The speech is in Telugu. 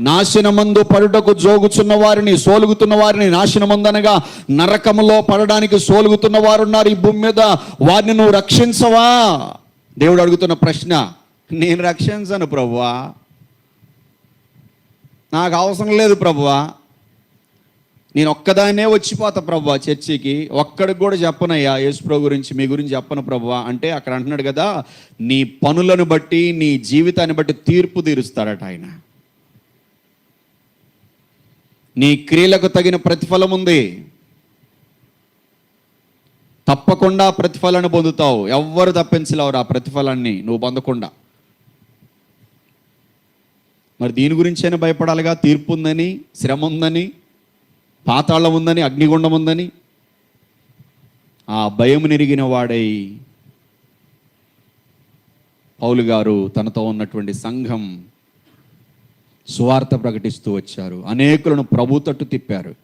నాశనమందు పడుటకు జోగుచున్న వారిని సోలుగుతున్న వారిని నాశనమందనగా నరకములో పడడానికి సోలుగుతున్న వారు ఉన్నారు ఈ భూమి మీద. వారిని నువ్వు రక్షించవా? దేవుడు అడుగుతున్న ప్రశ్న నేను రక్షించను ప్రభువా? నాకు అవసరం లేదు ప్రభువా. నేను ఒక్కదాన్నే వచ్చిపోతా ప్రభువా చర్చికి. ఒక్కడికి కూడా చెప్పనయ్యా యేసుప్రభు గురించి మీ గురించి చెప్పను ప్రభువా. అంటే అక్కడ అంటున్నాడు కదా నీ పనులను బట్టి నీ జీవితాన్ని బట్టి తీర్పు తీరుస్తాడట ఆయన. నీ క్రియలకు తగిన ప్రతిఫలం ఉంది. తప్పకుండా ప్రతిఫలాన్ని పొందుతావు. ఎవ్వరు తప్పించలేవరు ఆ ప్రతిఫలాన్ని. నువ్వు పొందకుండా. మరి దీని గురించైనా భయపడాలిగా? తీర్పు ఉందని శ్రమ ఉందని పాతాళం ఉందని అగ్నిగుండం ఉందని ఆ భయం నిరిగిన వాడై పౌలు గారు తనతో ఉన్నటువంటి సంఘం సువార్త ప్రకటిస్తూ వచ్చారు. అనేకులను ప్రభు తట్టు తిప్పారు.